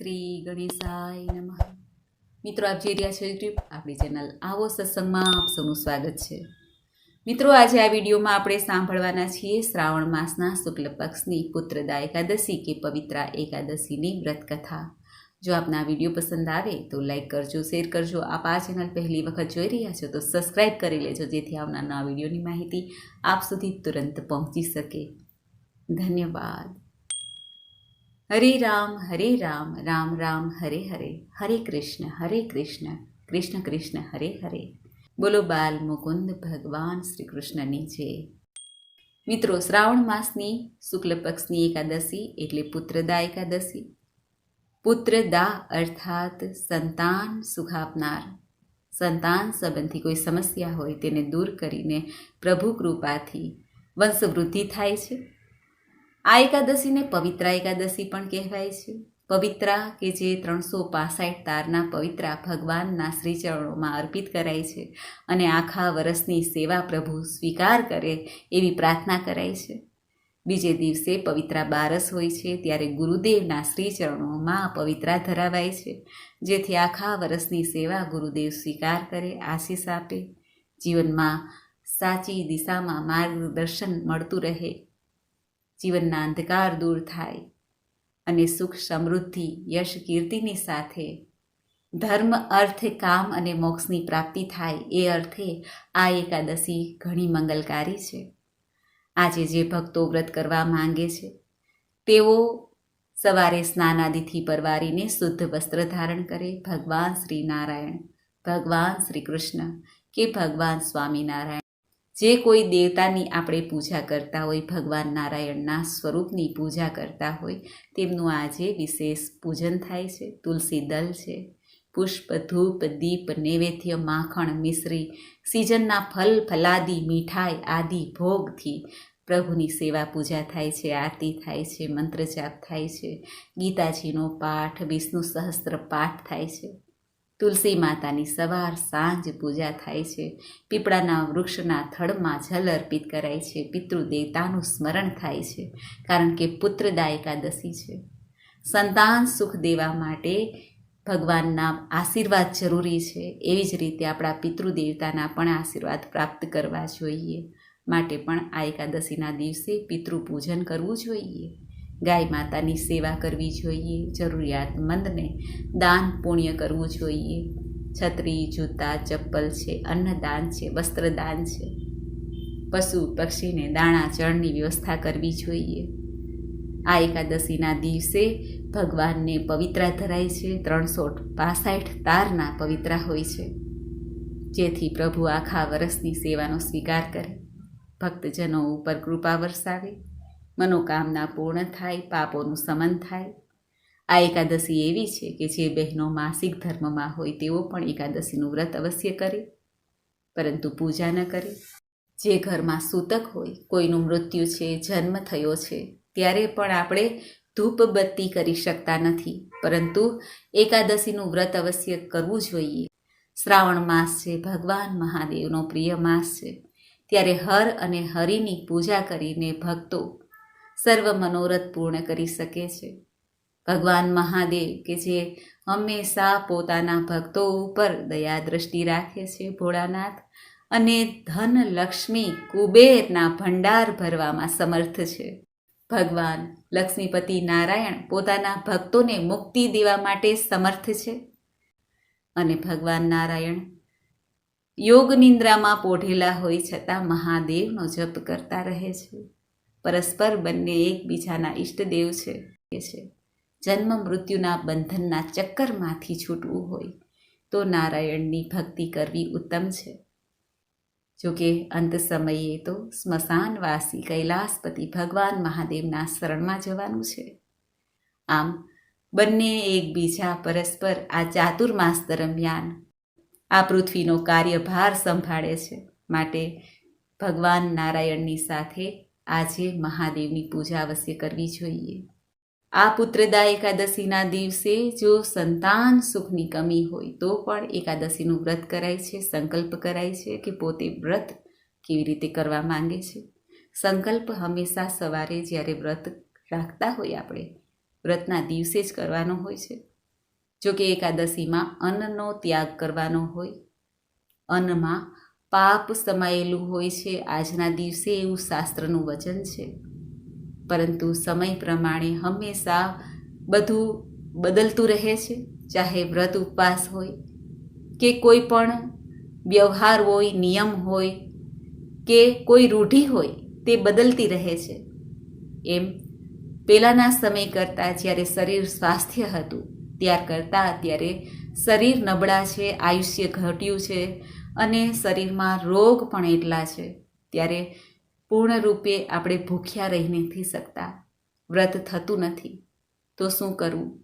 શ્રી ગણેશાય નમઃ. મિત્રો, આપ જે રહ્યા છો યુટ્યુબ આપણી ચેનલ આવો સત્સંગમાં આપ સૌનું સ્વાગત છે. મિત્રો, આજે આ વિડીયોમાં આપણે સાંભળવાના છીએ શ્રાવણ માસના શુક્લ પક્ષની પુત્રદા એકાદશી કે પવિત્રા એકાદશીની વ્રતકથા. જો આપને વીડિયો પસંદ આવે તો લાઈક કરજો, શેર કરજો. આપ આ ચેનલ પહેલી વખત જોઈ રહ્યા છો તો સબસ્ક્રાઈબ કરી લેજો, જેથી આવનારના વિડીયોની માહિતી આપ સુધી તુરંત પહોંચી શકે. ધન્યવાદ. હરે રામ હરે રામ રામ રામ, હરે હરે. હરે કૃષ્ણ હરે કૃષ્ણ. કૃષ્ણ કૃષ્ણ, હરે હરે. બોલો બાલ મુકુંદ ભગવાન શ્રી કૃષ્ણની જય. મિત્રો, શ્રાવણ માસની શુક્લ પક્ષની એકાદશી એટલે પુત્રદા એકાદશી. પુત્રદા અર્થાત સંતાન સુખ આપનાર. સંતાન સંબંધી કોઈ સમસ્યા હોય તેને દૂર કરીને પ્રભુ કૃપાથી વંશવૃદ્ધિ થાય છે. આ એકાદશીને પવિત્રા એકાદશી પણ કહેવાય છે. પવિત્રા કે જે ત્રણસો પાસઠ તારના પવિત્રા ભગવાનના શ્રીચરણોમાં અર્પિત કરાય છે અને આખા વર્ષની સેવા પ્રભુ સ્વીકાર કરે એવી પ્રાર્થના કરાય છે. બીજે દિવસે પવિત્રા બારસ હોય છે ત્યારે ગુરુદેવના શ્રીચરણોમાં પવિત્રા ધરાવાય છે. જેથી આખા વર્ષની સેવા ગુરુદેવ સ્વીકાર કરે, આશીષ આપે. જીવનમાં સાચી દિશામાં માર્ગદર્શન મળતું રહે જીવનના અંધકાર દૂર થાય અને સુખ સમૃદ્ધિ, યશ કીર્તિની સાથે ધર્મ અર્થ કામ અને મોક્ષની પ્રાપ્તિ થાય એ અર્થે આ એકાદશી ઘણી મંગલકારી છે. આજે જે ભક્તો વ્રત કરવા માંગે છે, તેઓ સવારે સ્નાનાદિથી પરવારીને શુદ્ધ વસ્ત્ર ધારણ કરે. ભગવાન શ્રી નારાયણ, ભગવાન શ્રી કૃષ્ણ કે ભગવાન સ્વામિનારાયણ. જે કોઈ દેવતાની આપણે પૂજા કરતા હોય, ભગવાન નારાયણના સ્વરૂપની પૂજા કરતા હોય, તેમનું આજે વિશેષ પૂજન થાય છે. તુલસી દલ છે, પુષ્પ, ધૂપ, દીપ, નૈવેદ્ય, માખણ, મિશ્રી, સિઝનના ફલ, ફલાદી, મીઠાઈ આદિ ભોગથી પ્રભુની સેવા પૂજા થાય છે, આરતી થાય છે, મંત્ર જાપ થાય છે, ગીતાજીનો પાઠ, વિષ્ણુ સહસ્ત્ર પાઠ થાય છે. તુલસી માતાની સવાર સાંજ પૂજા થાય છે. પીપળાના વૃક્ષના થડમાં જલ અર્પિત કરાય છે. પિતૃદેવતાનું સ્મરણ થાય છે, કારણ કે પુત્રદા એકાદશી છે. સંતાન સુખ દેવા માટે ભગવાનના આશીર્વાદ જરૂરી છે. એવી જ રીતે આપણા પિતૃદેવતાના પણ આશીર્વાદ પ્રાપ્ત કરવા જોઈએ. માટે પણ આ એકાદશીના દિવસે પિતૃ પૂજન કરવું જોઈએ. ગાય માતાની સેવા કરવી જોઈએ જરૂરિયાતમંદને દાન પુણ્ય કરવું જોઈએ. છત્રી, જૂતા, ચપ્પલ છે, અન્નદાન છે, વસ્ત્રદાન છે. પશુ પક્ષીને દાણા ચણની વ્યવસ્થા કરવી જોઈએ. આ એકાદશીના દિવસે ભગવાનને પવિત્રા ધરાય છે, ત્રણસો પાસઠ તારના પવિત્રા હોય છે. જેથી પ્રભુ આખા વર્ષની સેવાનો સ્વીકાર કરે. ભક્તજનો ઉપર કૃપા વરસાવે. મનોકામના પૂર્ણ થાય, પાપોનું સમન થાય. આ એકાદશી એવી છે કે જે બહેનો માસિક ધર્મમાં હોય તેઓ પણ એકાદશીનું વ્રત અવશ્ય કરે, પરંતુ પૂજા ન કરે. જે ઘરમાં સૂતક હોય, કોઈનું મૃત્યુ છે, જન્મ થયો છે, ત્યારે પણ આપણે ધૂપ બત્તી કરી શકતા નથી. પરંતુ એકાદશીનું વ્રત અવશ્ય કરવું જોઈએ. શ્રાવણ માસ છે, ભગવાન મહાદેવનો પ્રિય માસ છે. ત્યારે હર અને હરિની પૂજા કરીને ભક્તો સર્વ મનોરથ પૂર્ણ કરી શકે છે. ભગવાન મહાદેવ કે જે હંમેશા પોતાના ભક્તો ઉપર દયા દ્રષ્ટિ રાખે છે ભોળાનાથ અને ધન લક્ષ્મી કુબેરના ભંડાર ભરવામાં સમર્થ છે. ભગવાન લક્ષ્મીપતિ નારાયણ પોતાના ભક્તોને મુક્તિ દેવા માટે સમર્થ છે. અને ભગવાન નારાયણ યોગ નિંદ્રામાં પોઢેલા હોય છતાં મહાદેવનો જપ કરતા રહે છે. પરસ્પર બંને એકબીજાના ઈષ્ટદેવ છે છે. જન્મ મૃત્યુના બંધનના ચક્કરમાંથી છૂટવું હોય તો નારાયણની ભક્તિ કરવી ઉત્તમ છે. જોકે અંત સમયે તો સ્મશાનવાસી કૈલાસપતિ ભગવાન મહાદેવના શરણમાં જવાનું છે. આમ, બંને એકબીજા પરસ્પર આ ચાતુર્માસ દરમિયાન આ પૃથ્વીનો કાર્યભાર સંભાળે છે. માટે ભગવાન નારાયણની સાથે આજે મહાદેવની પૂજા અવશ્ય કરવી જોઈએ. આ પુત્રદા એકાદશીના દિવસે જો સંતાન સુખની કમી હોય, તો પણ એકાદશીનું વ્રત કરાય છે, સંકલ્પ કરાય છે કે પોતે વ્રત કેવી રીતે કરવા માંગે છે. સંકલ્પ હંમેશા સવારે જ્યારે વ્રત રાખતા હોય આપણે, વ્રતના દિવસે જ કરવાનો હોય છે. જો કે એકાદશીમાં અન્નનો ત્યાગ કરવાનો હોય, અન્નમાં પાપ સમાયેલું હોય છે. આજના દિવસે એવું શાસ્ત્રનું વચન છે. પરંતુ સમય પ્રમાણે હંમેશા બધું બદલતું રહે છે. ચાહે વ્રત ઉપવાસ હોય, કે કોઈ પણ વ્યવહાર હોય, નિયમ હોય, કે કોઈ રૂઢિ હોય, તે બદલતી રહે છે. એમ પહેલાંના સમય કરતાં જ્યારે શરીર સ્વાસ્થ્ય હતું, ત્યાર કરતાં અત્યારે શરીર નબળા છે, આયુષ્ય ઘટ્યું છે અને શરીરમાં રોગ પણ એટલા છે, ત્યારે પૂર્ણરૂપે આપણે ભૂખ્યા રહી નથી શકતા, વ્રત થતું નથી. તો શું કરવું?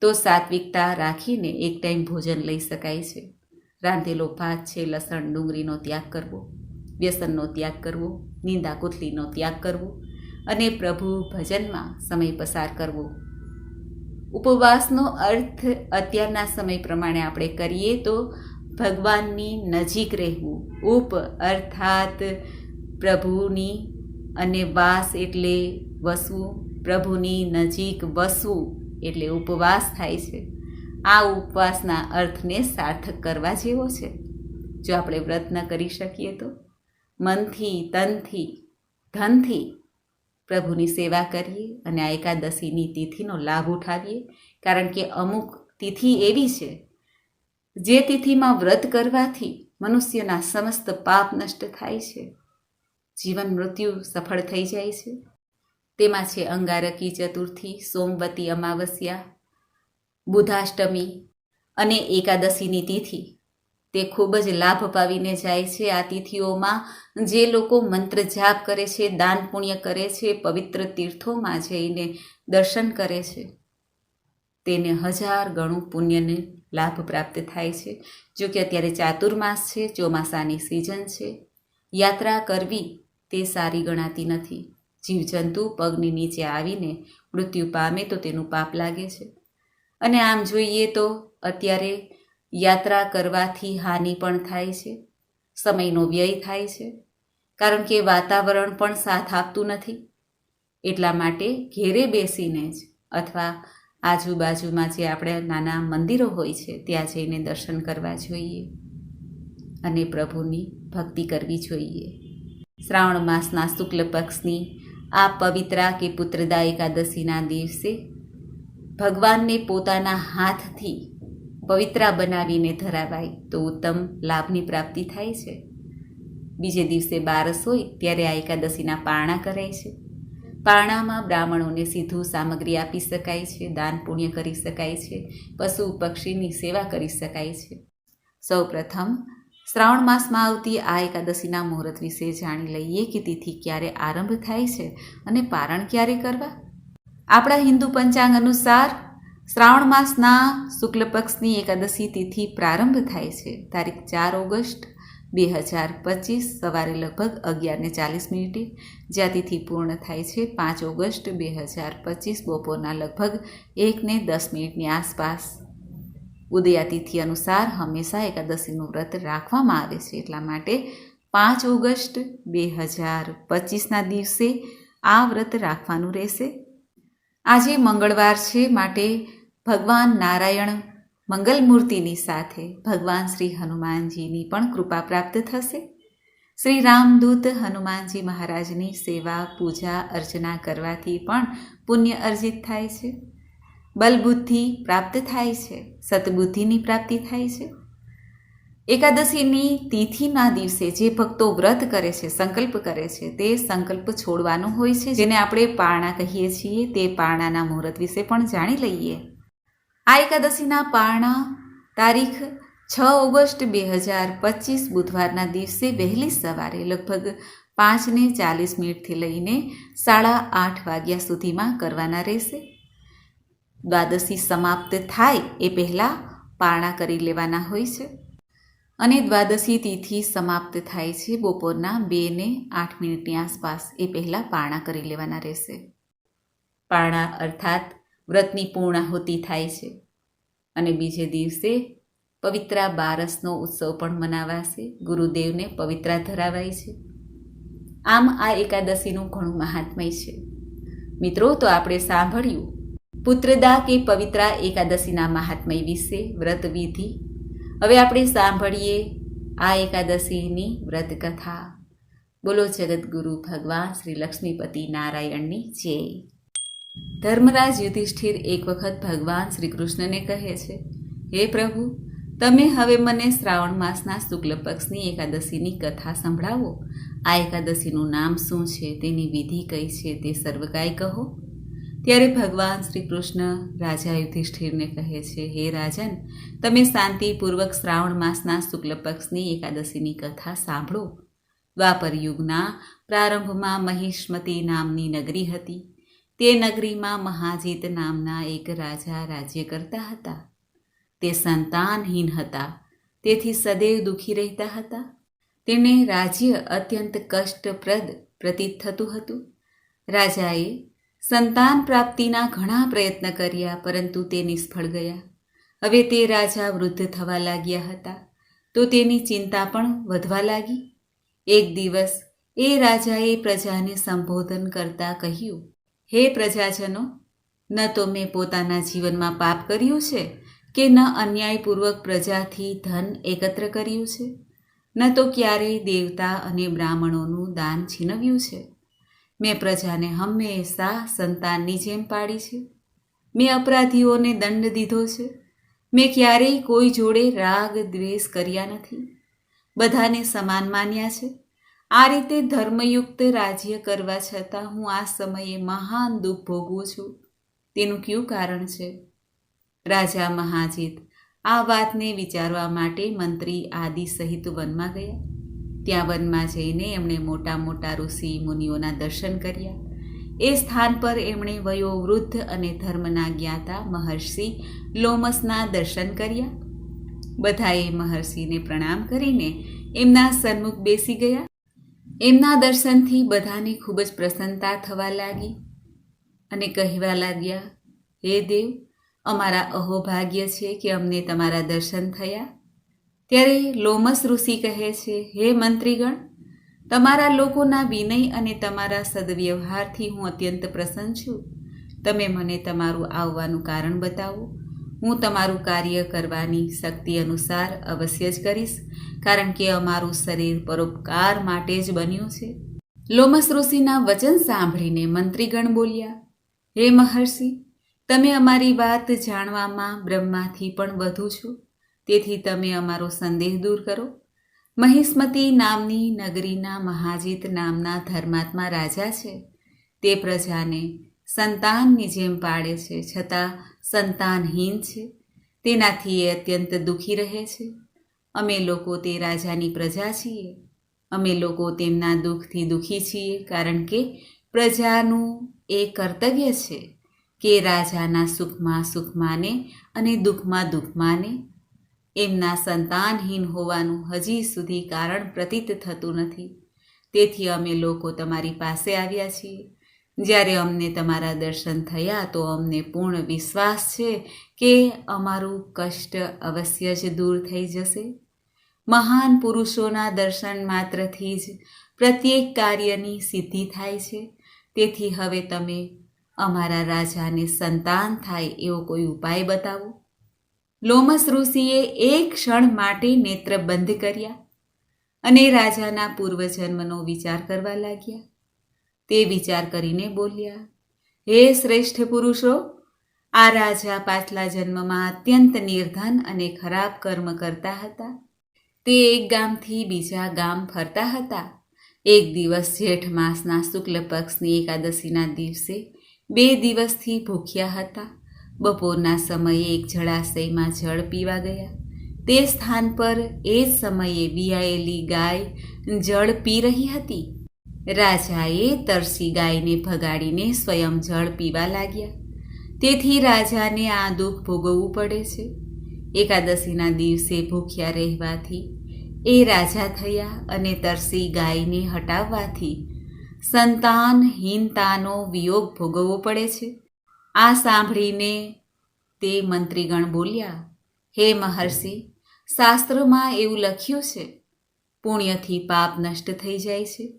તો સાત્વિકતા રાખીને એક ટાઈમ ભોજન લઈ શકાય છે. રાંધેલો ભાત છે, લસણ, ડુંગળીનો ત્યાગ કરવો, વ્યસનનો ત્યાગ કરવો નિંદા કુથલીનો ત્યાગ કરવો અને પ્રભુ ભજનમાં સમય પસાર કરવો. ઉપવાસનો અર્થ અત્યારના સમય પ્રમાણે આપણે કરીએ તો ભગવાનની નજીક રહેવું. ઉપ અર્થાત પ્રભુની અને વાસ એટલે વસવું પ્રભુની નજીક વસવું એટલે ઉપવાસ થાય છે. આ ઉપવાસના અર્થને સાર્થક કરવા જેવો છે. જો આપણે વ્રત ન કરી શકીએ તો? મનથી, તનથી, ધનથી પ્રભુની સેવા કરીએ અને આ એકાદશીની તિથિનો લાભ ઉઠાવીએ. કારણ કે અમુક તિથિ એવી છે જે તિથિમાં વ્રત કરવાથી મનુષ્યના સમસ્ત પાપ નષ્ટ થાય છે. જીવન મૃત્યુ સફળ થઈ જાય છે. તેમાં છે અંગારકી ચતુર્થી, સોમવતી અમાવસ્યા, બુધાષ્ટમી અને એકાદશીની તિથિ. તે ખૂબ જ લાભ પાવીને જાય છે આ તિથિઓમાં. જે લોકો મંત્ર જાપ કરે છે, દાન પુણ્ય કરે છે, પવિત્ર તીર્થોમાં જઈને દર્શન કરે છે. તેને હજાર ગણું પુણ્યને લાભ પ્રાપ્ત થાય છે. જો કે અત્યારે ચાતુર્માસ છે, ચોમાસાની સિઝન છે. યાત્રા કરવી તે સારી ગણાતી નથી. જીવજંતુ પગની નીચે આવીને મૃત્યુ પામે તો તેનું પાપ લાગે છે. અને આમ જોઈએ તો અત્યારે યાત્રા કરવાથી હાનિ પણ થાય છે. સમયનો વ્યય થાય છે. કારણ કે વાતાવરણ પણ સાથ આપતું નથી. એટલા માટે ઘેરે બેસીને જ અથવા આજુબાજુમાં જે આપણે નાના મંદિરો હોય છે, ત્યાં જઈને દર્શન કરવા જોઈએ અને પ્રભુની ભક્તિ કરવી જોઈએ. શ્રાવણ માસના શુક્લ પક્ષની આ પવિત્રા કે પુત્રદા એકાદશીના દિવસે ભગવાનને પોતાના હાથથી પવિત્રા બનાવીને ધરાવાય તો ઉત્તમ લાભની પ્રાપ્તિ થાય છે. બીજે દિવસે બારસ હોય, ત્યારે આ એકાદશીના પારણા કરાય છે. પારણામાં બ્રાહ્મણોને સીધું સામગ્રી આપી શકાય છે, દાન પુણ્ય કરી શકાય છે, પશુ પક્ષીની સેવા કરી શકાય છે. સૌ પ્રથમ શ્રાવણ માસમાં આવતી આ એકાદશીના મુહૂર્ત વિશે જાણી લઈએ કે તિથિ ક્યારે આરંભ થાય છે અને પારણ ક્યારે કરવા? આપણા હિન્દુ પંચાંગ અનુસાર, શ્રાવણ માસના શુક્લ પક્ષની એકાદશી તિથિ પ્રારંભ થાય છે, તારીખ ચાર ઓગસ્ટ બે હજાર પચીસ સવારે લગભગ અગિયારને ચાલીસ મિનિટે, જ્યાં તિથિ પૂર્ણ થાય છે પાંચ ઓગસ્ટ બે હજાર પચીસ બપોરના લગભગ એકને દસ મિનિટની આસપાસ. ઉદયાતિથિ અનુસાર હંમેશા એકાદશીનું વ્રત રાખવામાં આવે છે, એટલા માટે પાંચ ઓગસ્ટ બે હજાર પચીસના દિવસે આ વ્રત રાખવાનું રહેશે. આજે મંગળવાર છે, માટે ભગવાન નારાયણ મંગલ મૂર્તિની સાથે ભગવાન શ્રી હનુમાનજીની પણ કૃપા પ્રાપ્ત થશે. શ્રી રામદૂત હનુમાનજી મહારાજની સેવા, પૂજા, અર્ચના કરવાથી પણ પુણ્ય અર્જિત થાય છે. બલબુદ્ધિ પ્રાપ્ત થાય છે સતબુદ્ધિની પ્રાપ્તિ થાય છે. એકાદશીની તિથિના દિવસે જે ભક્તો વ્રત કરે છે, સંકલ્પ કરે છે, તે સંકલ્પ છોડવાનો હોય છે, જેને આપણે પારણા કહીએ છીએ, તે પારણાના મુહૂર્ત વિશે પણ જાણી લઈએ. આ એકાદશીના પારણા તારીખ છ ઓગસ્ટ બે હજાર પચીસ બુધવારના દિવસે વહેલી સવારે લગભગ પાંચને ચાલીસ મિનિટથી લઈને સાડા આઠ વાગ્યા સુધીમાં કરવાના રહેશે. દ્વાદશી સમાપ્ત થાય એ પહેલાં પારણા કરી લેવાના હોય છે. અને દ્વાદશી તિથિ સમાપ્ત થાય છે બપોરના બે ને આઠ મિનિટની આસપાસ એ પહેલાં પારણા કરી લેવાના રહેશે. પારણા અર્થાત વ્રતની પૂર્ણાહુતિ થાય છે. અને બીજે દિવસે પવિત્રા બારસનો ઉત્સવ પણ મનાવાશે. ગુરુદેવને પવિત્રા ધરાવાય છે. આમ આ એકાદશીનું ઘણું મહાત્મય છે. મિત્રો, તો આપણે સાંભળ્યું, પુત્રદા કે પવિત્રા એકાદશીના મહાત્મય વિશે વ્રત વિધિ. હવે આપણે સાંભળીએ આ એકાદશીની વ્રત કથા બોલો જગદગુરુ ભગવાન શ્રી લક્ષ્મીપતિ નારાયણની જય. ધર્મરાજ યુધિષ્ઠિર એક વખત ભગવાન શ્રી કૃષ્ણને કહે છે, હે પ્રભુ, તમે હવે મને શ્રાવણ માસના શુક્લ પક્ષની એકાદશીની કથા સંભળાવો. આ એકાદશીનું નામ શું છે, તેની વિધિ કઈ છે, તે સર્વકાય કહો. ત્યારે ભગવાન શ્રી કૃષ્ણ રાજા યુધિષ્ઠિરને કહે છે, હે રાજન, તમે શાંતિપૂર્વક શ્રાવણ માસના શુક્લ પક્ષની એકાદશીની કથા સાંભળો. દ્વાપર યુગના પ્રારંભમાં મહિષ્મતી નામની નગરી હતી. તે નગરીમાં મહાજીત નામના એક રાજા રાજ્ય કરતા હતા. તે સંતાનહીન હતા. તેથી સદૈવ દુઃખી રહેતા હતા. તેને રાજ્ય અત્યંત કષ્ટપ્રદ પ્રતીત થતું હતું. રાજાએ સંતાન પ્રાપ્તિના ઘણા પ્રયત્ન કર્યા, પરંતુ તે નિષ્ફળ ગયા. હવે તે રાજા વૃદ્ધ થવા લાગ્યા હતા. તો તેની ચિંતા પણ વધવા લાગી. એક દિવસ એ રાજાએ પ્રજાને સંબોધન કરતા કહ્યું હે પ્રજાજનો, ન તો મેં પોતાના જીવનમાં પાપ કર્યું છે કે ન અન્યાયપૂર્વક પ્રજાથી ધન એકત્ર કર્યું છે? ન તો ક્યારેય દેવતા અને બ્રાહ્મણોનું દાન છીનવ્યું છે? મેં પ્રજાને હંમેશા સંતાનની જેમ પાડી છે. મેં અપરાધીઓને દંડ દીધો છે. મેં ક્યારેય કોઈ જોડે રાગ દ્વેષ કર્યા નથી. બધાને સમાન માન્યા છે. આ રીતે ધર્મયુક્ત રાજ્ય કરવા છતાં હું આ સમયે મહાન દુઃખ ભોગવું છું. તેનું કયું કારણ છે? રાજા મહાજીત, આ વાતને વિચારવા માટે મંત્રી આદિ સહિત વનમાં ગયા. ત્યાં વનમાં જઈને એમણે મોટા મોટા ઋષિ મુનિઓના દર્શન કર્યા. એ સ્થાન પર એમણે વયોવૃદ્ધ અને ધર્મના જ્ઞાતા મહર્ષિ લોમસના દર્શન કર્યા. બધાએ મહર્ષિને પ્રણામ કરીને એમના સન્મુખ બેસી ગયા. એમના દર્શનથી બધાને ખૂબ જ પ્રસન્નતા થવા લાગી અને કહેવા લાગ્યા, હે દેવ, અમારા અહોભાગ્ય છે કે અમને તમારા દર્શન થયા. ત્યારે લોમસ ઋષિ કહે છે, હે મંત્રીગણ, તમારા લોકોના વિનય અને તમારા સદવ્યવહારથી હું અત્યંત પ્રસન્ન છું. તમે મને તમારું આવવાનું કારણ બતાવો હું તમારું કાર્ય કરવાની શક્તિ અનુસાર અવશ્ય જ કરીશ, કારણ કે અમારું શરીર પરોપકાર માટે જ બન્યું છે. લોમસ ઋષિના વચન સાંભળીને મંત્રીગણ બોલ્યા, હે મહર્ષિ, તમે અમારી વાત જાણવામાં બ્રહ્માથી પણ વધુ છો. તેથી તમે અમારો સંદેહ દૂર કરો. મહિષ્મતી નામની નગરીના મહાજીત નામના ધર્માત્મા રાજા છે. તે પ્રજાને સંતાનની જેમ પાડે છે છતાં સંતાનહીન છે. તેનાથી એ અત્યંત દુઃખી રહે છે. અમે લોકો તે રાજાની પ્રજા છીએ. અમે લોકો તેમના દુઃખથી દુઃખી છીએ કારણ કે પ્રજાનું એ કર્તવ્ય છે કે રાજાના સુખમાં સુખમાને અને દુઃખમાં દુઃખમાને. એમના સંતાનહીન હોવાનું હજી સુધી કારણ પ્રતીત થતું નથી. તેથી અમે લોકો તમારી પાસે આવ્યા છીએ. જ્યારે અમને તમારા દર્શન થયા તો અમને પૂર્ણ વિશ્વાસ છે કે અમારું કષ્ટ અવશ્ય જ દૂર થઈ જશે. મહાન પુરુષોના દર્શન માત્રથી જ પ્રત્યેક કાર્યની સિદ્ધિ થાય છે. તેથી હવે તમે અમારા રાજાને સંતાન થાય એવો કોઈ ઉપાય બતાવો. લોમસ ઋષિએ એક ક્ષણ માટે નેત્ર બંધ કર્યા અને રાજાના પૂર્વજન્મનો વિચાર કરવા લાગ્યા. તે વિચાર કરીને બોલ્યા, હે શ્રેષ્ઠ પુરુષો, આ રાજા પાછલા જન્મમાં અત્યંત નિર્ધન અને ખરાબ કર્મ કરતા હતા. તે એક ગામથી બીજા ગામ ફરતા હતા. એક દિવસ જેઠ માસના શુક્લ પક્ષની એકાદશીના દિવસે બે દિવસથી ભૂખ્યા હતા. બપોરના સમયે એક જળાશયમાં જળ પીવા ગયા. તે સ્થાન પર એ જ સમયે બિયાયેલી ગાય જળ પી રહી હતી. રાજાએ તરસી ગાયને ભગાડીને સ્વયં જળ પીવા લાગ્યા. તેથી રાજાને આ દુઃખ ભોગવવું પડે છે. એકાદશીના દિવસે ભૂખ્યા રહેવાથી એ રાજા થયા અને તરસી ગાયને હટાવવાથી સંતાનહીનતાનો વિયોગ ભોગવવો પડે છે. આ સાંભળીને તે મંત્રીગણ બોલ્યા, હે મહર્ષિ, શાસ્ત્રમાં એવું લખ્યું છે, પુણ્યથી પાપ નષ્ટ થઈ જાય છે.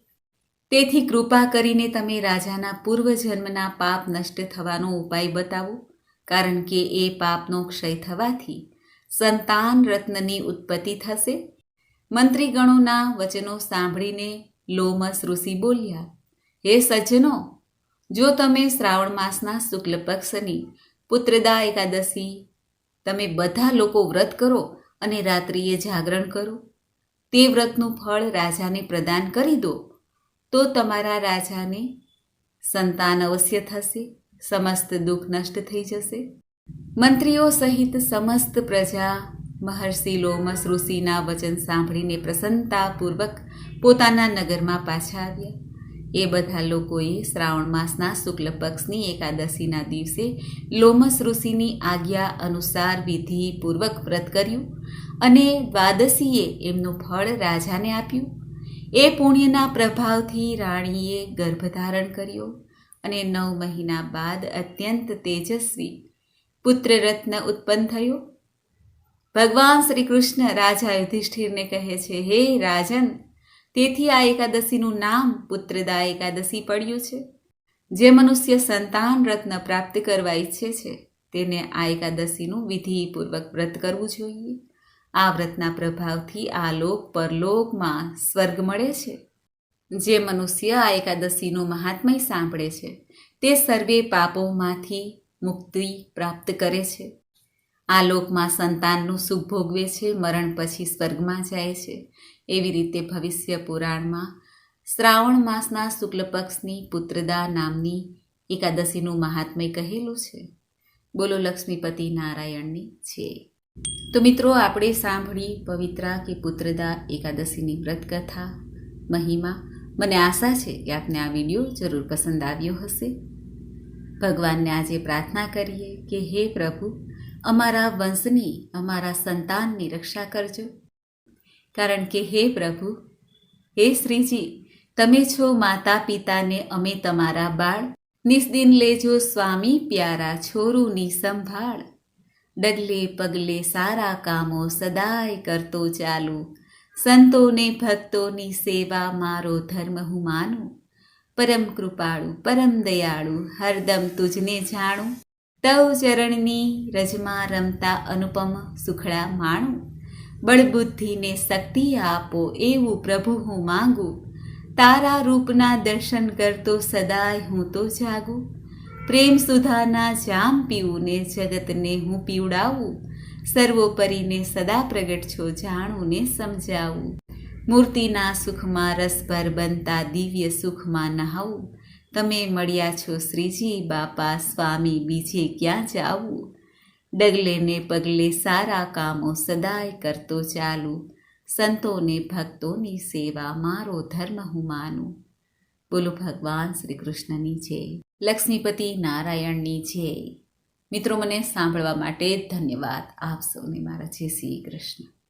તેથી કૃપા કરીને તમે રાજાના પૂર્વજન્મના પાપ નષ્ટ થવાનો ઉપાય બતાવો, કારણ કે એ પાપનો ક્ષય થવાથી સંતાન રત્નની ઉત્પત્તિ થશે. મંત્રીગણોના વચનો સાંભળીને લોમસ ઋષિ બોલ્યા, હે સજ્જનો, જો તમે શ્રાવણ માસના શુક્લ પક્ષની પુત્રદા એકાદશી તમે બધા લોકો વ્રત કરો અને રાત્રિએ જાગરણ કરો, તે વ્રતનું ફળ રાજાને પ્રદાન કરી દો. તો તમારા રાજાને સંતાન અવશ્ય થશે, સમસ્ત દુઃખ નષ્ટ થઈ જશે. મંત્રીઓ સહિત સમસ્ત પ્રજા, મહર્ષિ લોમસ ઋષિના વચન સાંભળીને પ્રસન્નતાપૂર્વક પોતાના નગરમાં પાછા આવ્યા. એ બધા લોકોએ શ્રાવણ માસના શુક્લ પક્ષની એકાદશીના દિવસે લોમસ ઋષિની આજ્ઞા અનુસાર વિધિપૂર્વક વ્રત કર્યું અને દ્વાદશીએ એમનું ફળ રાજાને આપ્યું. એ પુણ્યના પ્રભાવથી રાણીએ ગર્ભધારણ કર્યો અને નવ મહિના બાદ અત્યંત તેજસ્વી પુત્રરત્ન ઉત્પન્ન થયો. ભગવાન શ્રી કૃષ્ણ રાજા યુધિષ્ઠિરને કહે છે, હે રાજન, તેથી આ એકાદશીનું નામ પુત્રદા એકાદશી પડ્યું છે. જે મનુષ્ય સંતાન રત્ન પ્રાપ્ત કરવા ઈચ્છે છે, તેને આ એકાદશીનું વિધિપૂર્વક વ્રત કરવું જોઈએ. આ વ્રતના પ્રભાવથી આ લોક પરલોકમાં સ્વર્ગ મળે છે. જે મનુષ્ય આ એકાદશીનું મહાત્મય સાંભળે છે, તે સર્વે પાપોમાંથી મુક્તિ પ્રાપ્ત કરે છે. આ લોકમાં સંતાનનું સુખ ભોગવે છે, મરણ પછી સ્વર્ગમાં જાય છે. એવી રીતે ભવિષ્ય પુરાણમાં શ્રાવણ માસના શુક્લ પક્ષની પુત્રદા નામની એકાદશીનું મહાત્મય કહેલું છે. બોલો લક્ષ્મીપતિ નારાયણની છે તો મિત્રો, આપણે સાંભળી પવિત્રા કે પુત્રદા એકાદશીની વ્રતકથા, મહિમા. મને આશા છે કે આપને આ વીડિયો જરૂર પસંદ આવ્યો હશે. ભગવાનને આજે પ્રાર્થના કરીએ કે હે પ્રભુ, અમારા વંશની, અમારા સંતાનની રક્ષા કરજો. કારણ કે હે પ્રભુ, હે શ્રીજી, તમે છો માતા પિતાને અમે તમારા બાળ. નિસ્દિન લેજો સ્વામી પ્યારા, છોરુની સંભાળ. ડગલે પગલે સારા કામો સદાય કરતો ચાલુ. સંતોને ભક્તોની સેવા મારો ધર્મ હું માનું. પરમ કૃપાળુ, પરમ દયાળુ, હરદમ તુજને જાણું. તવ ચરણની રજમાં રમતા અનુપમ સુખડા માણું. બળબુદ્ધિને શક્તિ આપો એવું પ્રભુ હું માંગુ. તારા રૂપના દર્શન કરતો સદાય હું તો જાગું. પ્રેમ સુધાના જામ પીવું ને જગતને હું પીવડાવું. સર્વોપરીને સદા પ્રગટ છો જાણું ને સમજાવું. મૂર્તિના સુખમાં રસભર બનતા દિવ્ય સુખમાં નહાવું. તમે મળ્યા છો શ્રીજી બાપા, સ્વામી, બીજે ક્યાં જાવું? ડગલે ને પગલે સારા કામો સદાય કરતો ચાલુ. સંતોને ભક્તોની સેવા, મારો ધર્મ હું માનું. બોલો ભગવાન શ્રી કૃષ્ણની જય. લક્ષ્મીપતિ નારાયણની જય મિત્રો મને સાંભળવા માટે ધન્યવાદ. આપ સૌને મારા જય શ્રી કૃષ્ણ.